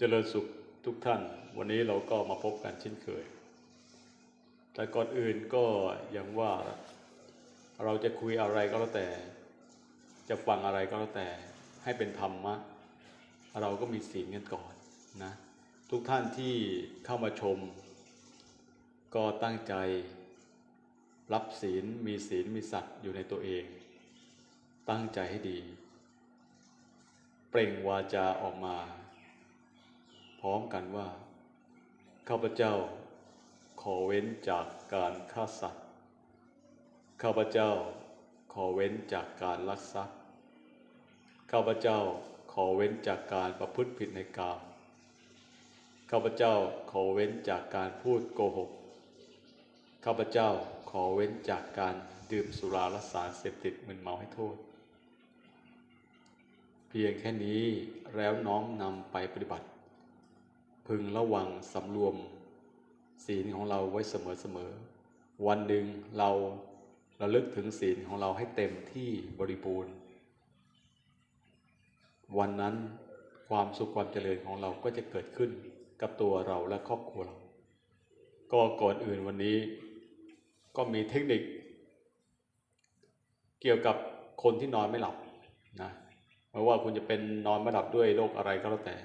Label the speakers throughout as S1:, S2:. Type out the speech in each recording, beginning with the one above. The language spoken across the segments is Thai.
S1: เจริญสุขทุกท่าน วันนี้เราก็มาพบกันเช่นเคย แต่ก่อนอื่นก็อย่างว่าเราจะคุยอะไรก็แล้วแต่ จะฟังอะไรก็แล้วแต่ให้เป็นธรรมะ เราก็มีศีลกันก่อนนะทุกท่านที่เข้ามาชม ก็ตั้งใจ รับศีลมีศีลมีสัตว์อยู่ในตัวเอง ตั้งใจให้ดี เปล่งวาจาออกมา ร้อมกันว่า ข้าพเจ้าขอเว้นจากการฆ่าสัตว์ ข้าพเจ้าขอเว้นจากการลักทรัพย์ ข้าพเจ้าขอเว้นจากการประพฤติผิดในกามข้าพเจ้าขอเว้นจากการพูดโกหก ข้าพเจ้าขอเว้นจากการดื่มสุราและสารเสพติดมึนเมาให้โทษ เพียงแค่นี้แล้วน้อมนำไปปฏิบัติ พึงระวังสำรวมศีลของเราไว้เสมอๆ วันหนึ่งเราเระลึกถึงศีลของเราให้เต็มที่บริบูรณ์ วันนั้นความสุขความเจริญของเราก็จะเกิดขึ้นกับตัวเราและครอบครัวเรา ก็ก่อนอื่นวันนี้ก็มีเทคนิค เกี่ยวกับคนที่นอนไม่หลับนะไม่ว่าคุณจะเป็นนอนไม่หลับด้วยโรคอะไรก็แล้วแต่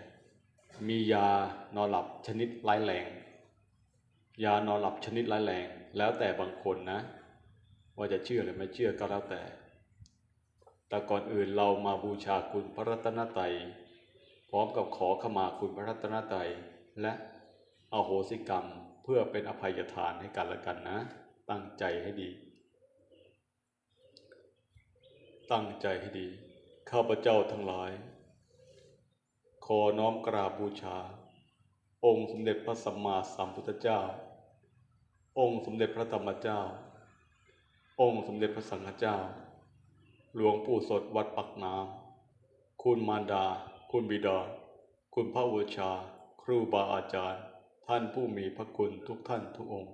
S1: มียานอนหลับชนิดร้ายแรง ยานอนหลับชนิดร้ายแรง แล้วแต่บางคนนะ ว่าจะเชื่อหรือไม่เชื่อก็แล้วแต่ แต่ก่อนอื่นเรามาบูชาคุณพระรัตนตรัยพร้อมกับขอขมาคุณพระรัตนตรัยและอโหสิกรรมเพื่อเป็นอภัยทานให้กันและกันนะ ตั้งใจให้ดี ตั้งใจให้ดี ข้าพเจ้าทั้งหลาย ขอน้อมกราบบูชา องค์สมเด็จพระสัมมาสัมพุทธเจ้า องค์สมเด็จพระธรรมเจ้า องค์สมเด็จพระสังฆเจ้า หลวงปู่สดวัดปักน้ำคุณมารดา คุณบิดา คุณพระอุชา ครูบาอาจารย์ ท่านผู้มีพระคุณทุกท่านทุกองค์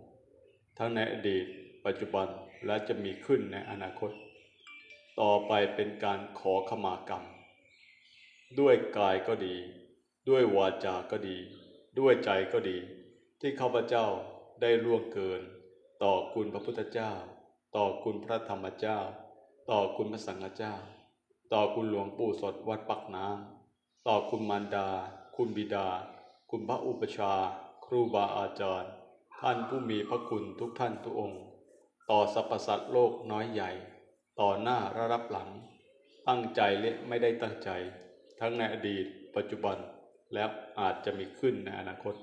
S1: ทั้งในอดีต ปัจจุบันและจะมีขึ้นในอนาคต ต่อไปเป็นการขอขมากรรม ด้วยกายก็ดี ด้วยวาจาก็ดี ด้วยใจก็ดี ที่ข้าพเจ้าได้ล่วงเกิน ต่อคุณพระพุทธเจ้า ต่อคุณพระธรรมเจ้า ต่อคุณพระสังฆเจ้า ต่อคุณหลวงปู่สดวัดปักน้ำต่อคุณมารดา คุณบิดา คุณพระอุปชา ครูบาอาจารย์ ท่านผู้มีพระคุณทุกท่านทุกองค์ ต่อสรรพสัตว์โลกน้อยใหญ่ ต่อหน้าและรับหลัง ตั้งใจและไม่ได้ตั้งใจ ทั้งในอดีต ปัจจุบันและอาจจะมีขึ้นในอนาคต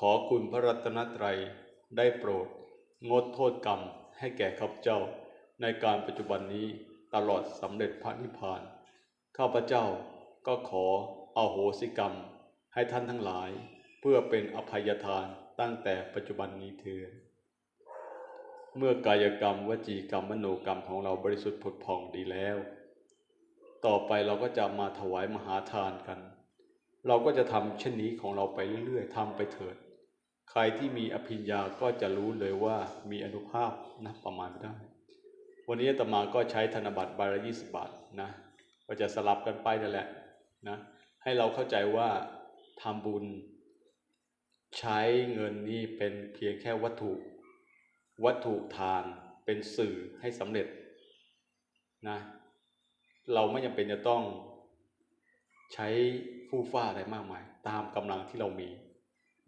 S1: ขอคุณพระรัตนตรัยได้โปรด งดโทษกรรมให้แก่ข้าพเจ้า ในการปัจจุบันนี้ตลอดสำเร็จพระนิพพาน ข้าพเจ้าก็ขอเอาโหสิกรรม ให้ท่านทั้งหลาย เพื่อเป็นอภัยทานตั้งแต่ปัจจุบันนี้เถิดเมื่อกายกรรมวจีกรรมมโนกรรมของเราบริสุทธิ์ผุดผ่องดีแล้ว ต่อไปเราก็จะมาถวายมหาทานกัน เราก็จะทำเช่นนี้ของเราไปเรื่อยๆทำไปเถิด ใครที่มีอภิญญาก็จะรู้เลยว่ามีอนุภาพนะประมาณได้ วันนี้ตมาก็ใช้ธนบัตรใบละยี่สิบบาทนะ ก็จะสลับกันไปนั่นแหละนะ ให้เราเข้าใจว่าทำบุญ ใช้เงินนี้เป็นเพียงแค่วัตถุ วัตถุทานเป็นสื่อให้สำเร็จนะ เราไม่จำเป็นจะต้องใช้ฟู่ฟ้าอะไรมากมาย ตามกำลังที่เรามี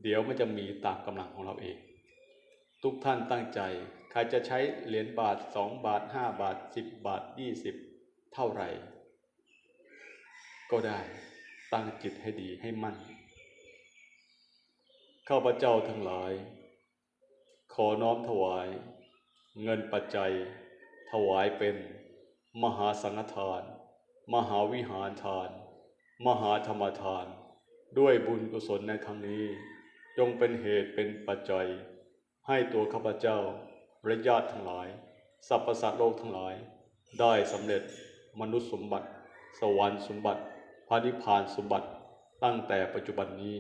S1: เดี๋ยวมันจะมีตามกำลังของเราเอง ทุกท่านตั้งใจ ใครจะใช้เหรียญบาทสองบาทห้าบาทสิบบาทยี่สิบเท่าไหร่ ก็ได้ตั้งจิตให้ดีให้มั่นข้าพเจ้าทั้งหลาย ขอน้อมถวาย เงินปัจจัย ถวายเป็นมหาสังฆทาน มหาวิหารทาน มหาธรรมทาน ด้วยบุญกุศลในครั้งนี้ จงเป็นเหตุเป็นปัจจัย ให้ตัวข้าพเจ้าและญาติทั้งหลายสรรพสัตว์โลกทั้งหลาย ได้สำเร็จมนุษย์สมบัติ สวรรค์สมบัติพระนิพพานสมบัติตั้งแต่ปัจจุบันนี้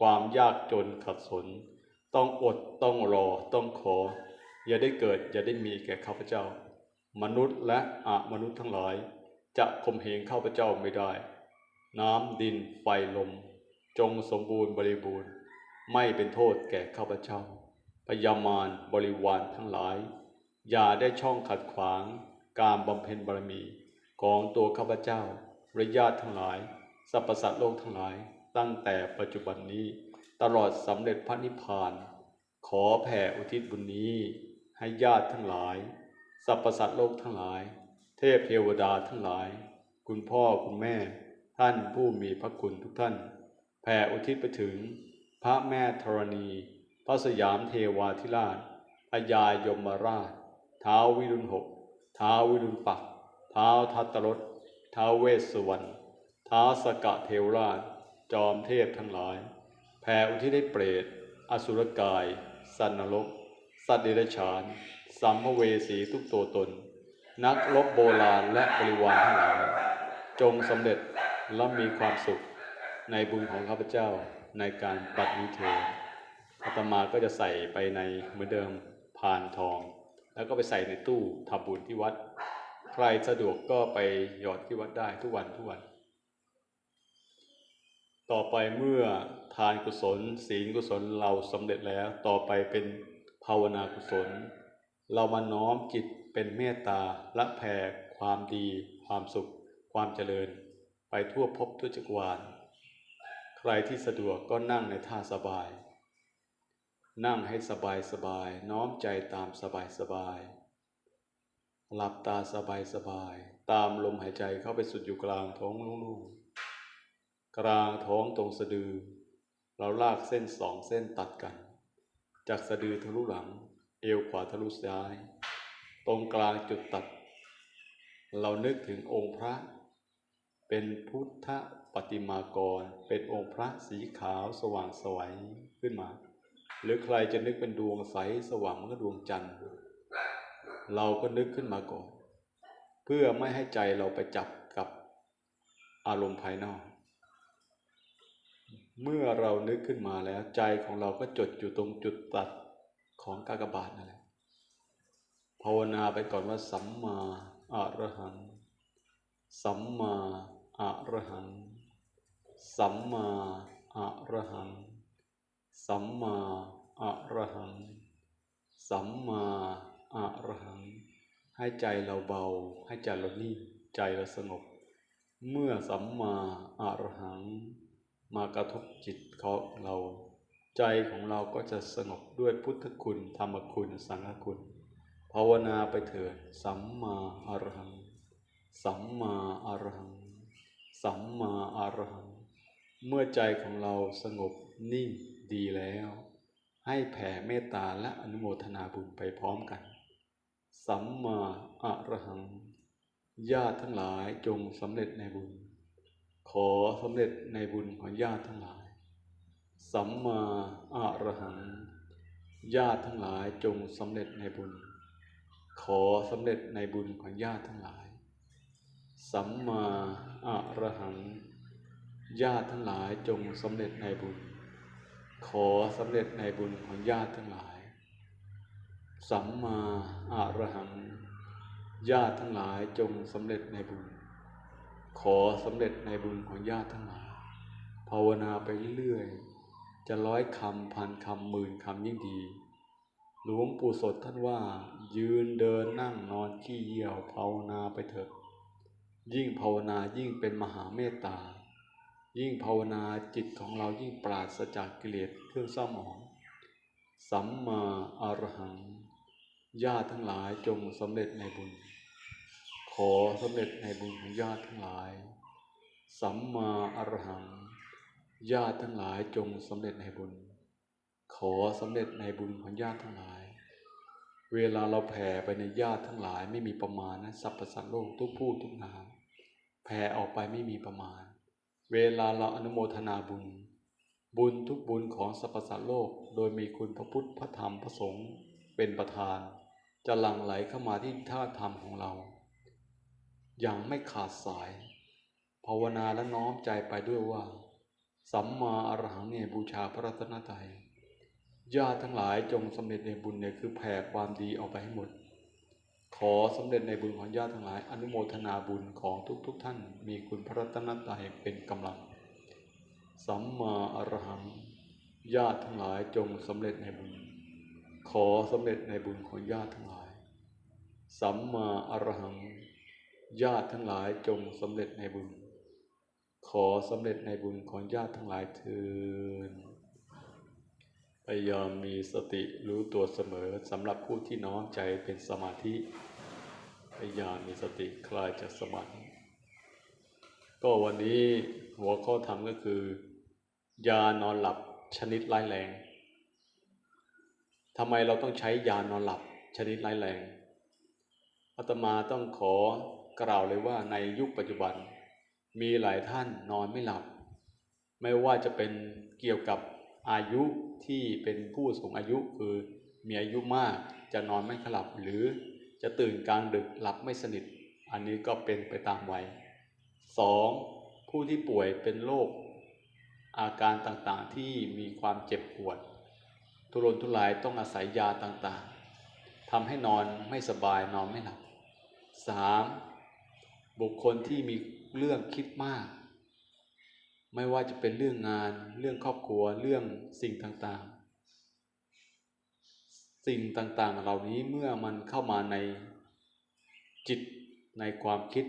S1: ความยากจนขัดสน ต้องอดต้องรอต้องขอ อย่าได้เกิดอย่าได้มีแก่ข้าพเจ้า มนุษย์และอมนุษย์ทั้งหลาย จะข่มเหงข้าพเจ้าไม่ได้ น้ำดินไฟลม จงสมบูรณ์บริบูรณ์ ไม่เป็นโทษแก่ข้าพเจ้าพยามารบริวารทั้งหลาย อย่าได้ช่องขัดขวาง การบำเพ็ญบารมี ของตัวข้าพเจ้าและญาติทั้งหลายสรรพสัตว์โลกทั้งหลาย ตั้งแต่ปัจจุบันนี้ ตลอดสำเร็จพระนิพพาน ขอแผ่อุทิศบุญนี้ ให้ญาติทั้งหลายสรรพสัตว์โลกทั้งหลาย เทพเทวดาทั้งหลาย คุณพ่อคุณแม่ ท่านผู้มีพระคุณทุกท่าน แผ่อุทิศไปถึง พระแม่ธรณี พระสยามเทวาธิราชพญายมราช ท้าววิรุณหก ท้าววิรุณปัก ท้าวทัตตรสท้าวเวสสุวรรณท้าวสกะเทวราช จอมเทพทั้งหลาย แผ่อุทิศให้เปรต อสุรกาย สันนรก สัตว์เดรัจฉาน สัมภเวสีทุกตัวตน นักรบโบราณและบริวารทั้งหลายจงสำเร็จและมีความสุขในบุญของข้าพเจ้าในการปัดนิเทศอาตมาก็จะใส่ไปในเหมือนเดิมพานทอง แล้วก็ไปใส่ในตู้ทำบุญที่วัด ใครสะดวกก็ไปหยอดที่วัดได้ทุกวันทุกวัน ต่อไปเมื่อทานกุศล ศีลกุศลเราสำเร็จแล้วต่อไปเป็นภาวนากุศล เรามาน้อมจิตเป็นเมตตาละแผ่ความดี ความสุข ความเจริญ ไปทั่วภพทั่วจักรวาล ใครที่สะดวกก็นั่งในท่าสบาย นั่งให้สบายสบาย น้อมใจตามสบายสบายหลับตาสบายสบาย ตามลมหายใจเข้าไปสุดอยู่กลางท้องลุ่งๆกลางท้องตรงสะดือ เราลากเส้นสองเส้นตัดกัน จากสะดือทะลุหลัง เอวขวาทะลุซ้าย ตรงกลางจุดตัด เรานึกถึงองค์พระ เป็นพุทธปฏิมากร เป็นองค์พระสีขาวสว่างสวยขึ้นมา หรือใครจะนึกเป็นดวงใสสว่างเมือนกับดวงจันทร์ เราก็นึกขึ้นมาก่อน เพื่อไม่ให้ใจเราไปจับกับอารมณ์ภายนอกเมื่อเรานึกขึ้นมาแล้วใจของเราก็จดอยู่ตรงจุดตัด ของกากบาทนั่นแหละภาวนาไปก่อนว่าสัมมาอะระหัง สัมมาอะระหัง สัมมาอะระหัง สัมมาอะระหัง สัมมาอะระหัง ให้ใจเราเบา ให้ใจเรานิ่งใจเราสงบ เมื่อสัมมาอะระหัง มากระทบจิตของเรา ใจของเราก็จะสงบด้วยพุทธคุณ ธรรมคุณ สังฆคุณ ภาวนาไปเถิด สัมมาอรหัง สัมมาอรหัง สัมมาอรหัง เมื่อใจของเราสงบนิ่งดีแล้ว ให้แผ่เมตตาและอนุโมทนาบุญไปพร้อมกัน สัมมาอรหัง ญาติทั้งหลายจงสำเร็จในบุญ ขอสำเร็จในบุญของญาติทั้งหลาย สัมมาอรหัง ญาติทั้งหลายจงสำเร็จในบุญ ขอสำเร็จในบุญของญาติทั้งหลาย สัมมาอรหัง ญาติทั้งหลายจงสำเร็จในบุญ ขอสำเร็จในบุญของญาติทั้งหลาย สัมมาอรหัง ญาติทั้งหลายจงสำเร็จในบุญ ขอสำเร็จในบุญของญาติทั้งหลาย ภาวนาไปเรื่อยๆ จะร้อยคำพันคำหมื่นคำยิ่งดี หลวงปู่สดท่านว่า ยืนเดินนั่งนอนขี้เยี่ยวภาวนาไปเถอะ ยิ่งภาวนายิ่งเป็นมหาเมตตา ยิ่งภาวนาจิตของเรายิ่งปราศจากกิเลสเครื่องเศร้าหมอง สัมมาอรหังญาติทั้งหลายจงสำเร็จในบุญ ขอสำเร็จในบุญของญาติทั้งหลาย สัมมาอรหัง ญาติทั้งหลายจงสำเร็จในบุญ ขอสำเร็จในบุญของญาติทั้งหลาย เวลาเราแผ่ไปในญาติทั้งหลายไม่มีประมาณนะสรรพสัตว์โลกทุกผู้ทุกนามแผ่ออกไปไม่มีประมาณ เวลาเราอนุโมทนาบุญ บุญทุกบุญของสรรพสัตว์โลก โดยมีคุณพระพุทธพระธรรมพระสงฆ์เป็นประธาน จะหลั่งไหลเข้ามาที่ท่าธรรมของเราอย่างไม่ขาดสาย ภาวนาและน้อมใจไปด้วยว่า สัมมาอรหังเนี่ยบูชาพระรัตนตรัยญาติทั้งหลายจงสำเร็จในบุญเนี่ยคือแผ่ความดีออกไปให้หมด ขอสำเร็จในบุญของญาติทั้งหลาย อนุโมทนาบุญของทุกๆทท่าน มีคุณพระรัตนตรัยเป็นกำลังสสัมมาอรหังญาติทั้งหลายจงสำเร็จในบุญ ขอสำเร็จในบุญของญาติทั้งหลาย สัมมาอรหังญาติทั้งหลายจงสำเร็จในบุญ ขอสำเร็จในบุญของญาติทั้งหลายเถิดพยายามมีสติรู้ตัวเสมอสำหรับผู้ที่น้อมใจเป็นสมาธิพยายามมีสติคลายจากสมาธิก็วันนี้หัวข้อธรรมก็คือ ยานอนหลับชนิดร้ายแรงทำไมเราต้องใช้ยานอนหลับชนิดร้ายแรงอาตมาต้องขอกล่าวเลยว่าในยุคปัจจุบัน มีหลายท่านนอนไม่หลับ ไม่ว่าจะเป็นเกี่ยวกับอายุที่เป็นผู้สูงอายุคือมีอายุมากจะนอนไม่หลับ หรือจะตื่นกลางดึกหลับไม่สนิท อันนี้ก็เป็นไปตามวัยสองผู้ที่ป่วยเป็นโรคอาการต่างๆที่มีความเจ็บปวด ทุรนทุรายต้องอาศัยยาต่างๆทำให้นอนไม่สบายนอนไม่หลับสามบุคคลที่มี เรื่องคิดมาก ไม่ว่าจะเป็นเรื่องงาน เรื่องครอบครัว เรื่องสิ่งต่างๆ สิ่งต่างๆ เหล่านี้เมื่อมันเข้ามาในจิตในความคิด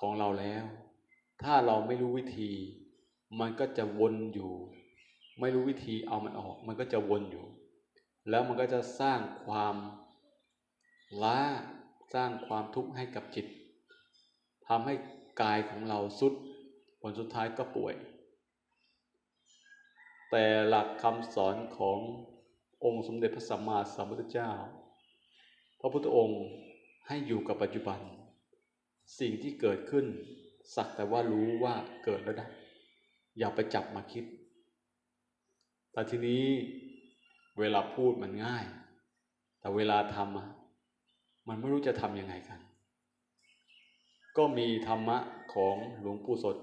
S1: ของเราแล้ว ถ้าเราไม่รู้วิธี มันก็จะวนอยู่ ไม่รู้วิธีเอามันออก มันก็จะวนอยู่ แล้วมันก็จะสร้างความล้าสร้างความทุกข์ให้กับจิตทำให้ กายของเราสุด ผลสุดท้ายก็ป่วย แต่หลักคำสอนขององค์สมเด็จพระสัมมาสัมพุทธเจ้า พระพุทธองค์ให้อยู่กับปัจจุบัน สิ่งที่เกิดขึ้น สักแต่ว่ารู้ว่าเกิดแล้วนะอย่าไปจับมาคิด แต่ทีนี้เวลาพูดมันง่าย แต่เวลาทำมันไม่รู้จะทำยังไงกัน ก็มีธรรมะของหลวงปู่สด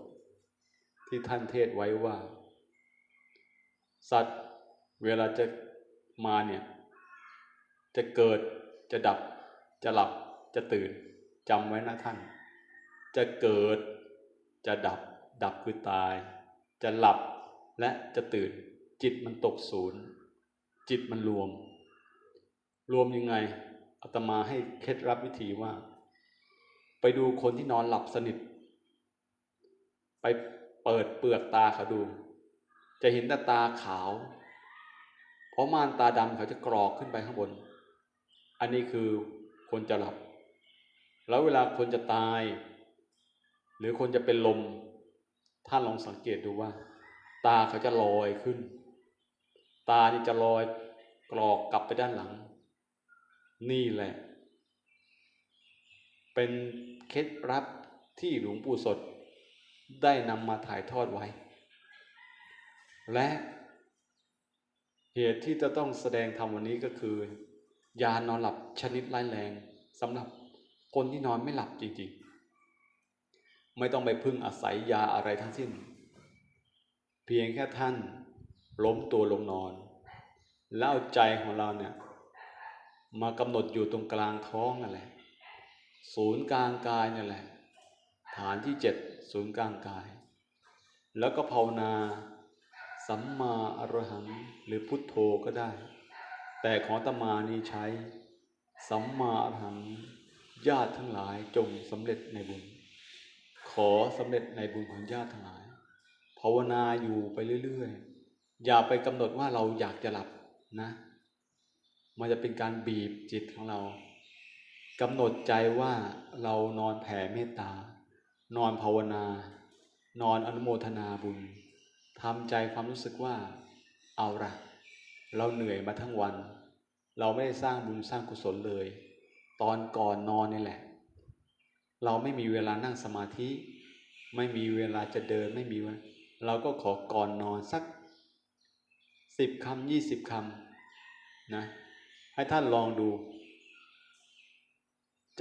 S1: ที่ท่านเทศไว้ว่า สัตว์เวลาจะมาเนี่ย จะเกิดจะดับ จะหลับจะตื่นจำไว้นะท่าน จะเกิดจะดับ ดับคือตาย จะหลับและจะตื่น จิตมันตกศูนย์ จิตมันรวม รวมยังไงอาตมาให้เคล็ดลับวิธีว่า ไปดูคนที่นอนหลับสนิท ไปเปิดเปลือกตาเขาดู จะเห็นแต่ตาขาว เพราะม่านตาดำเขาจะกรอกขึ้นไปข้างบน อันนี้คือคนจะหลับ แล้วเวลาคนจะตาย หรือคนจะเป็นลม ท่านลองสังเกตดูว่า ตาเขาจะลอยขึ้น ตานี่จะลอยกรอกกลับไปด้านหลัง นี่แหละ เป็นเคล็ดลับที่หลวงปู่สดได้นำมาถ่ายทอดไว้ และเหตุที่จะต้องแสดงธรรมวันนี้ก็คือ ยานอนหลับชนิดร้ายแรงสำหรับคนที่นอนไม่หลับจริงๆ ไม่ต้องไปพึ่งอาศัยยาอะไรทั้งสิ้น เพียงแค่ท่านล้มตัวลงนอน แล้วเอาใจของเราเนี่ยมากำหนดอยู่ตรงกลางท้องนั่นแหละ ศูนย์กลางกายนี่แหละ ฐานที่เจ็ดศูนย์กลางกาย แล้วก็ภาวนา สัมมาอรหังหรือพุทโธก็ได้ แต่ของตมานี้ใช้ สัมมาอรหังญาติทั้งหลายจงสำเร็จในบุญ ขอสำเร็จในบุญของญาติทั้งหลาย ภาวนาอยู่ไปเรื่อยๆ อย่าไปกำหนดว่าเราอยากจะหลับนะ มันจะเป็นการบีบจิตของเรา กำหนดใจว่าเรานอนแผ่เมตตา นอนภาวนา นอนอนุโมทนาบุญทำใจความรู้สึกว่า เอาละเราเหนื่อยมาทั้งวัน เราไม่ได้สร้างบุญสร้างกุศลเลย ตอนก่อนนอนนี่แหละ เราไม่มีเวลานั่งสมาธิ ไม่มีเวลาจะเดินไม่มีวเราก็ขอก่อนนอนสักสิบคำยี่สิบคำนะให้ท่านลองดู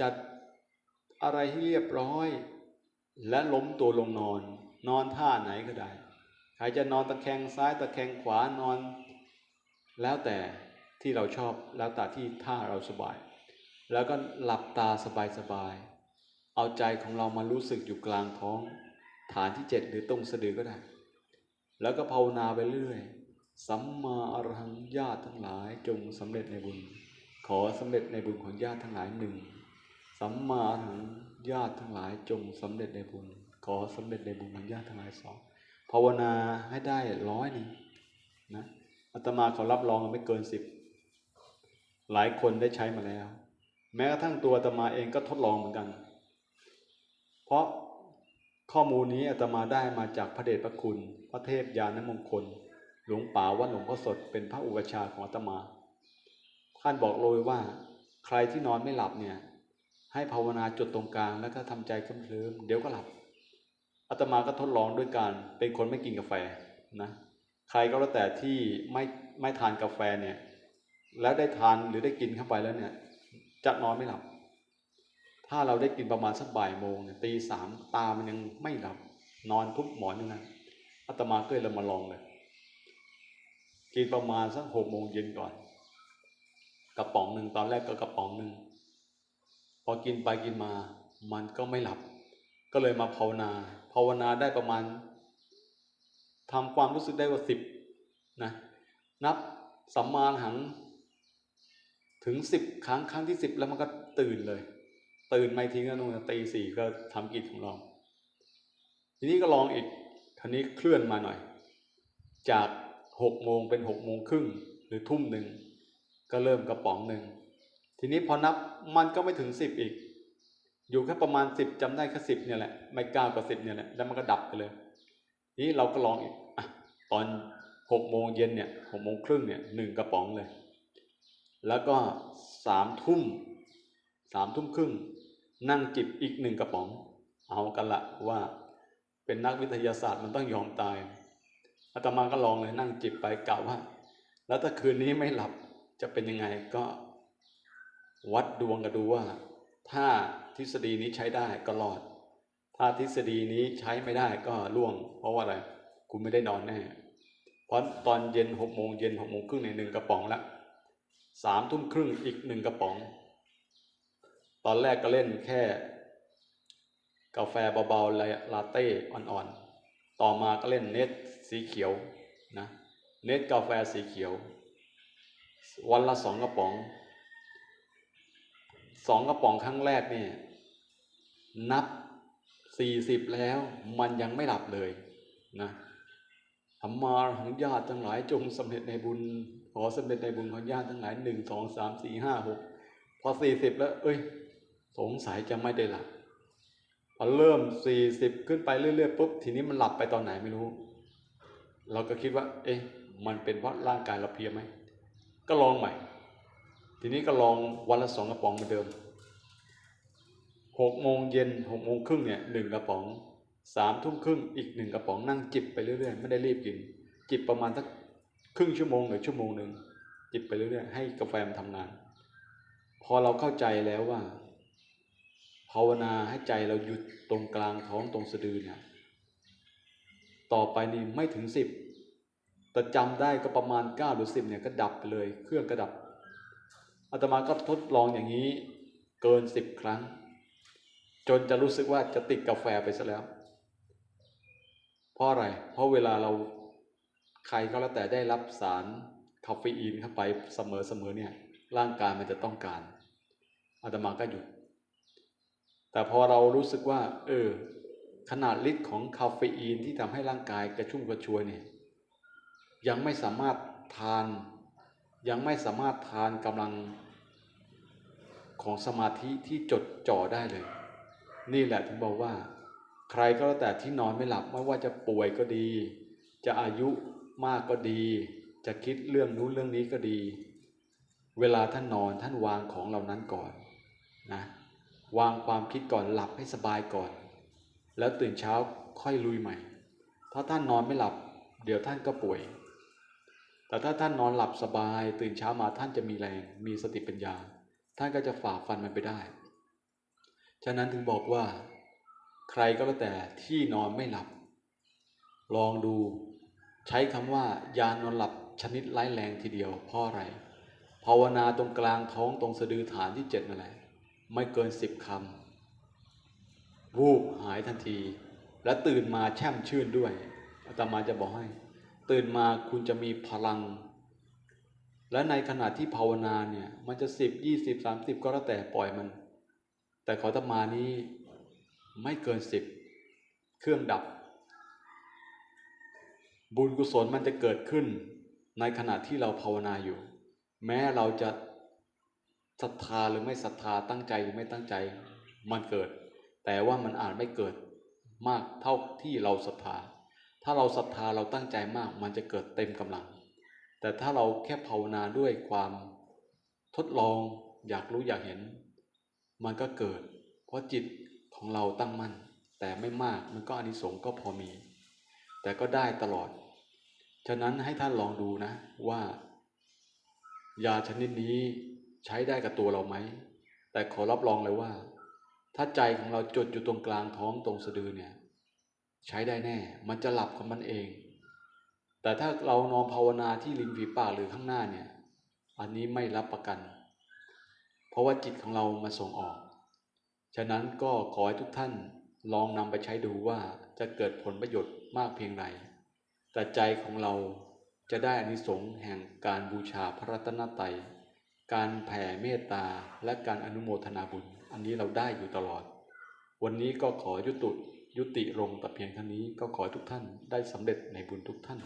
S1: จัดอะไรให้เรียบร้อย และล้มตัวลงนอน นอนท่าไหนก็ได้ใครจะนอนตะแคงซ้ายตะแคงขวานอน แล้วแต่ที่เราชอบแล้วแต่ที่ท่าเราสบาย แล้วก็หลับตาสบายๆเอาใจของเรามารู้สึกอยู่กลางท้อง ฐานที่เจ็ดหรือตรงสะดือก็ได้ แล้วก็ภาวนาไปเรื่อยสัมมาอรหังญาติทั้งหลายจงสำเร็จในบุญ ขอสำเร็จในบุญของญาติทั้งหลายหนึ่ง สัมมาอรหังญาติทั้งหลายจงสำเร็จในบุญ ขอสำเร็จในบุญของญาติทั้งหลายสองภาวนาให้ได้ร้อยหนึ่งนะอาตมาเขารับรองไม่เกินสิบหลายคนได้ใช้มาแล้ว แม้กระทั่งตัวอาตมาเองก็ทดลองเหมือนกัน เพราะข้อมูลนี้อาตมาได้มาจากพระเดชพระคุณ พระเทพยานมงคล หลวงป่าวัดหลวงพ่อสดเป็นพระอุปชาของอาตมาท่านบอกเลยว่า ใครที่นอนไม่หลับเนี่ย ให้ภาวนาจุดตรงกลางแล้วก็ทำใจเคลิ้มเดี๋ยวก็หลับอาตมาก็ทดลองด้วยการเป็นคนไม่กินกาแฟนะใครก็แล้วแต่ที่ไม่ไม่ทานกาแฟเนี่ยแล้วได้ทานหรือได้กินเข้าไปแล้วเนี่ยจะนอนไม่หลับ ถ้าเราได้กินประมาณสักบ่ายโมงเนี่ยตีสามตามันยังไม่หลับ นอนทุบหมอนอยู่นะอาตมาก็เลยมาลองเลยกินประมาณสักหกโมงเย็นก่อน กระป๋องหนึ่งตอนแรกก็กระป๋องหนึ่ง พอกินไปกินมา มันก็ไม่หลับ ก็เลยมาภาวนา ภาวนาได้ประมาณทำความรู้สึกได้ว่าสิบนะนับสัมมาหัง ถึงสิบครั้งครั้งที่สิบแล้วมันก็ตื่นเลย ตื่นไม่ทิ้งก็นู่นตีสี่ก็ทำกิจของเรา ทีนี้ก็ลองอีกทีนี้เคลื่อนมาหน่อย จากหกโมงเป็นหกโมงครึ่งหรือทุ่มหนึ่งก็เริ่มกระป๋องหนึ่ง ทีนี้พอนับมันก็ไม่ถึงสิบอีก อยู่แค่ประมาณสิบจำได้แค่สิบเนี่ยแหละ ไม่เก้ากับสิบเนี่ยแหละแล้วมันก็ดับไปเลยทีนี้เราก็ลองอีกอตอนหกโมงเย็นเนี่ยหกโมงครึ่งเนี่ยหนึ่งกระป๋องเลย แล้วก็สามทุ่มสามทุ่มครึ่งนั่งจิบอีกหนึ่งกระป๋อง เอากันละว่าเป็นนักวิทยาศาสตร์มันต้องยอมตายอาตมาก็ลองเลยนั่งจิบไปกล่าวว่า แล้วถ้าคืนนี้ไม่หลับจะเป็นยังไงก็ วัดดวงกันดูว่า ถ้าทฤษฎีนี้ใช้ได้ก็รอด ถ้าทฤษฎีนี้ใช้ไม่ได้ก็ล่วง เพราะว่าอะไรคุณไม่ได้นอนแน่เพราะตอนเย็นหกโมงเย็นหกโมงครึ่งในหนึ่งกระป๋องละสามทุ่มครึ่งอีกหนึ่งกระป๋อง ตอนแรกก็เล่นแค่ กาแฟเบาๆลาเต้อ่อนๆ ต่อมาก็เล่นเนสสีเขียวนะเนสกาแฟสีเขียว วันละสองกระป๋อง สองกระป๋องครั้งแรกเนี่ย นับสี่สิบแล้วมันยังไม่หลับเลยนะธรรมาของญาติทั้งหลายจงสำเร็จในบุญ ขอสำเร็จในบุญของญาติทั้งหลายหนึ่งสองสามสี่ห้าหกพอสี่สิบแล้ว เอ้ย สงสัยจะไม่ได้หลับพอเริ่มสี่สิบขึ้นไปเรื่อยๆปุ๊บทีนี้มันหลับไปตอนไหนไม่รู้ เราก็คิดว่า เอ๊ะมันเป็นเพราะร่างกายเราเพลียไหมก็ลองใหม่ ทีนี้ก็ลองวันละสองกระป๋องเหมือนเดิมหกโมงเย็นหกโมงครึ่งเนี่ยหนึ่งกระป๋องสามทุ่มครึ่งอีกหนึ่งกระป๋องนั่งจิบไปเรื่อยๆไม่ได้รีบกิน จิบประมาณสักครึ่งชั่วโมงหรือชั่วโมงหนึ่งจิบไปเรื่อยๆให้กาแฟมันทำงาน พอเราเข้าใจแล้วว่า ภาวนาให้ใจเราหยุดตรงกลางท้องตรงสะดือเนี่ยต่อไปนี่ไม่ถึงสิบแต่จำได้ก็ประมาณเก้าหรือสิบเนี่ยก็ดับไปเลย เครื่องก็ดับ อาตมาก็ทดลองอย่างนี้เกินสิบครั้ง จนจะรู้สึกว่าจะติดกาแฟไปซะแล้ว เพราะอะไร เพราะเวลาเราใครก็แล้วแต่ได้รับสารคาเฟอีนเข้าไปเสมอๆเนี่ย ร่างกายมันจะต้องการอาตมาก็หยุด แต่พอเรารู้สึกว่า เออ ขนาดฤทธิ์ของคาเฟอีนที่ทำให้ร่างกายกระชุ่มกระชวยเนี่ย ยังไม่สามารถทาน ยังไม่สามารถทานกำลังของสมาธิที่จดจ่อได้เลย นี่แหละถึงบอกว่า ใครก็แล้วแต่ที่นอนไม่หลับไม่ว่าจะป่วยก็ดี จะอายุมากก็ดี จะคิดเรื่องนู้นเรื่องนี้ก็ดี เวลาท่านนอนท่านวางของเหล่านั้นก่อนนะวางความคิดก่อนหลับให้สบายก่อน แล้วตื่นเช้าค่อยลุยใหม่ ถ้าท่านนอนไม่หลับ เดี๋ยวท่านก็ป่วย แต่ถ้าท่านนอนหลับสบาย ตื่นเช้ามาท่านจะมีแรง มีสติปัญญา ท่านก็จะฝ่าฟันมันไปได้ ฉะนั้นถึงบอกว่า ใครก็แล้วแต่ที่นอนไม่หลับ ลองดู ใช้คำว่ายานอนหลับชนิดร้ายแรงทีเดียวเพราะอะไรภาวนาตรงกลางท้องตรงสะดือฐานที่เจ็ดนั่นแหละไม่เกินสิบคำวูบหายทันที และตื่นมาแช่มชื่นด้วยอาตมาจะบอกให้ ตื่นมาคุณจะมีพลัง และในขณะที่ภาวนาเนี่ยมันจะสิบยี่สิบสามสิบก็แล้วแต่ปล่อยมัน แต่ขอธรรมานี้ไม่เกินสิบเครื่องดับ บุญกุศลมันจะเกิดขึ้น ในขณะที่เราภาวนาอยู่ แม้เราจะศรัทธาหรือไม่ศรัทธาตั้งใจหรือไม่ตั้งใจมันเกิด แต่ว่ามันอาจไม่เกิดมากเท่าที่เราศรัทธา ถ้าเราศรัทธาเราตั้งใจมาก มันจะเกิดเต็มกำลัง แต่ถ้าเราแค่ภาวนาด้วยความทดลองอยากรู้อยากเห็น มันก็เกิด เพราะจิตของเราตั้งมั่น แต่ไม่มากมันก็อานิสงส์ก็พอมี แต่ก็ได้ตลอด ฉะนั้นให้ท่านลองดูนะว่า ยาชนิดนี้ใช้ได้กับตัวเราไหม แต่ขอรับรองเลยว่า ถ้าใจของเราจดอยู่ตรงกลางท้องตรงสะดือเนี่ย ใช้ได้แน่ มันจะหลับของมันเอง แต่ถ้าเรานอนภาวนาที่ริมฝีปากหรือข้างหน้าเนี่ย อันนี้ไม่รับประกัน เพราะว่าจิตของเรามาส่งออก ฉะนั้นก็ขอให้ทุกท่านลองนำไปใช้ดูว่าจะเกิดผลประโยชน์มากเพียงไรแต่ใจของเราจะได้อานิสงส์แห่งการบูชาพระรัตนตรัย การแผ่เมตตาและการอนุโมทนาบุญ อันนี้เราได้อยู่ตลอด วันนี้ก็ขอยุตุ ยุติลงแต่เพียงเท่านี้ก็ขอให้ทุกท่านได้สำเร็จในบุญทุกท่าน